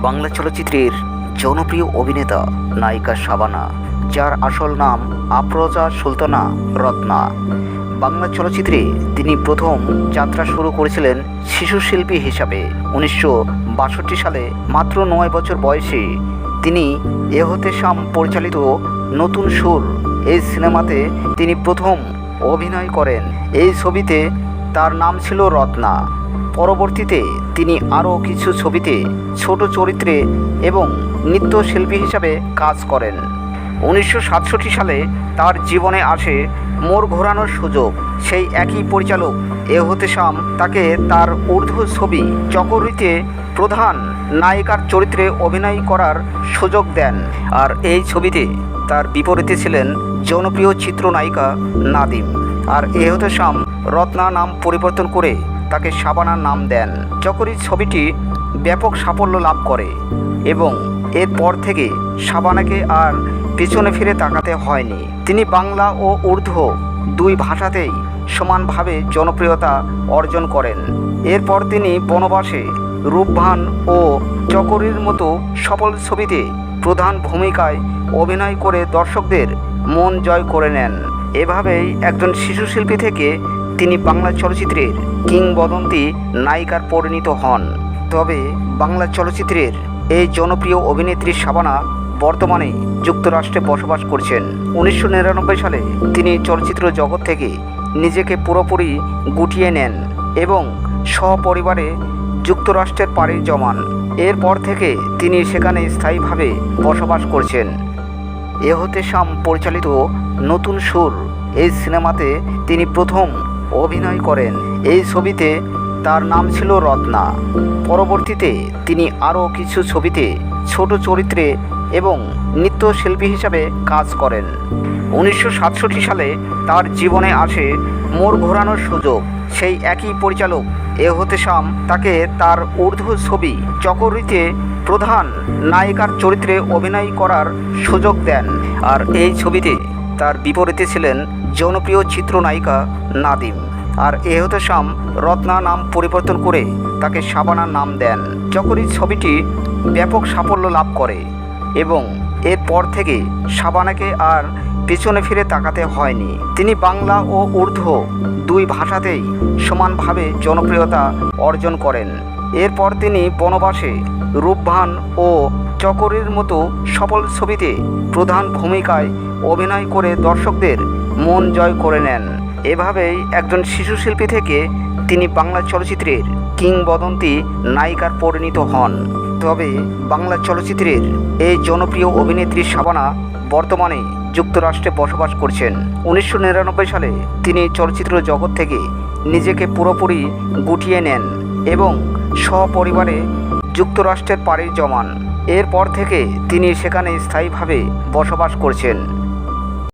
বাংলা চলচ্চিত্রের জনপ্রিয় অভিনেতা নায়িকা শাবানা, যার আসল নাম আফরোজা সুলতানা রত্না। বাংলা চলচ্চিত্রে তিনি প্রথম যাত্রা শুরু করেছিলেন শিশু শিল্পী হিসাবে। উনিশশো বাষট্টি সালে মাত্র নয় বছর বয়সে তিনি এহতে শাম পরিচালিত নতুন সুর এই সিনেমাতে তিনি প্রথম অভিনয় করেন। এই ছবিতে তার নাম ছিল রত্না। পরবর্তীতে তিনি আরও কিছু ছবিতে ছোট চরিত্রে এবং নৃত্যশিল্পী হিসাবে কাজ করেন। উনিশশো সাতষট্টি সালে তার জীবনে আসে মোড় ঘোরানোর সুযোগ। সেই একই পরিচালক এহতে শাম তাকে তার উর্দু ছবি চকরিতে প্রধান নায়িকার চরিত্রে অভিনয় করার সুযোগ দেন। আর এই ছবিতে তার বিপরীতে ছিলেন জনপ্রিয় চিত্রনায়িকা নাদিম। আর এহতে শাম রত্না নাম পরিবর্তন করে তাকে শাবানা নাম দেন। চকরি ছবিটি ব্যাপক সাফল্য লাভ করে এবং এরপর থেকে শাবানাকে আর পেছনে ফিরে তাকাতে হয়নি। তিনি বাংলা ও উর্দু দুই ভাষাতেই সমানভাবে জনপ্রিয়তা অর্জন করেন। এরপর তিনি বনবাসে রূপভান ও চকরির মতো সফল ছবিতে প্রধান ভূমিকায় অভিনয় করে দর্শকদের মন জয় করে নেন। এভাবেই একজন শিশু শিল্পী থেকে তিনি বাংলা চলচ্চিত্রের কিংবদন্তি নায়িকার পরিণত হন। তবে বাংলা চলচ্চিত্রের এই জনপ্রিয় অভিনেত্রী শাবানা বর্তমানে যুক্তরাষ্ট্রে বসবাস করছেন। উনিশশো নিরানব্বই সালে তিনি চলচ্চিত্র জগৎ থেকে নিজেকে পুরোপুরি গুটিয়ে নেন এবং সপরিবারে যুক্তরাষ্ট্রের পাড়ি জমান। এরপর থেকে তিনি সেখানে স্থায়ীভাবে বসবাস করছেন। এহতে শাম পরিচালিত নতুন সুর এই সিনেমাতে তিনি প্রথম অভিনয় করেন। এই ছবিতে তার নাম ছিল রত্না। পরবর্তীতে তিনি আরও কিছু ছবিতে ছোট চরিত্রে এবং নৃত্যশিল্পী হিসাবে কাজ করেন। উনিশশো সাতষট্টি সালে তার জীবনে আসে মোড় ঘোরানোর সুযোগ। সেই একই পরিচালক এহতে শাম তাকে তার উর্দু ছবি চকরিতে প্রধান নায়িকার চরিত্রে অভিনয় করার সুযোগ দেন। আর এই ছবিতে তার বিপরীতে ছিলেন জনপ্রিয় চিত্রনায়িকা নাদিম। আর এহতে শাম রত্না নাম পরিবর্তন করে তাকে শাবানা নাম দেন চকরি ছবিটি ব্যাপক সাফল্য লাভ করে এবং এরপর থেকে শাবানাকে আর পেছনে ফিরে তাকাতে হয়নি। তিনি বাংলা ও উর্দু দুই ভাষাতেই সমানভাবে জনপ্রিয়তা অর্জন করেন। এরপর তিনি বনবাসে রূপভান ও চকরের মতো সফল ছবিতে প্রধান ভূমিকায় অভিনয় করে দর্শকদের মন জয় করে নেন। এভাবেই একজন শিশু শিল্পী থেকে তিনি বাংলা চলচ্চিত্রের কিংবদন্তি নায়িকার পরিণত হন। তবে বাংলা চলচ্চিত্রের এই জনপ্রিয় অভিনেত্রী শাবানা বর্তমানে যুক্তরাষ্ট্রে বসবাস করছেন। উনিশশো নিরানব্বই সালে তিনি চলচ্চিত্র জগৎ থেকে নিজেকে পুরোপুরি গুটিয়ে নেন এবং সপরিবারে যুক্তরাষ্ট্রের পাড়ি জমান। এরপর থেকে তিনি সেখানে স্থায়ীভাবে বসবাস করছেন।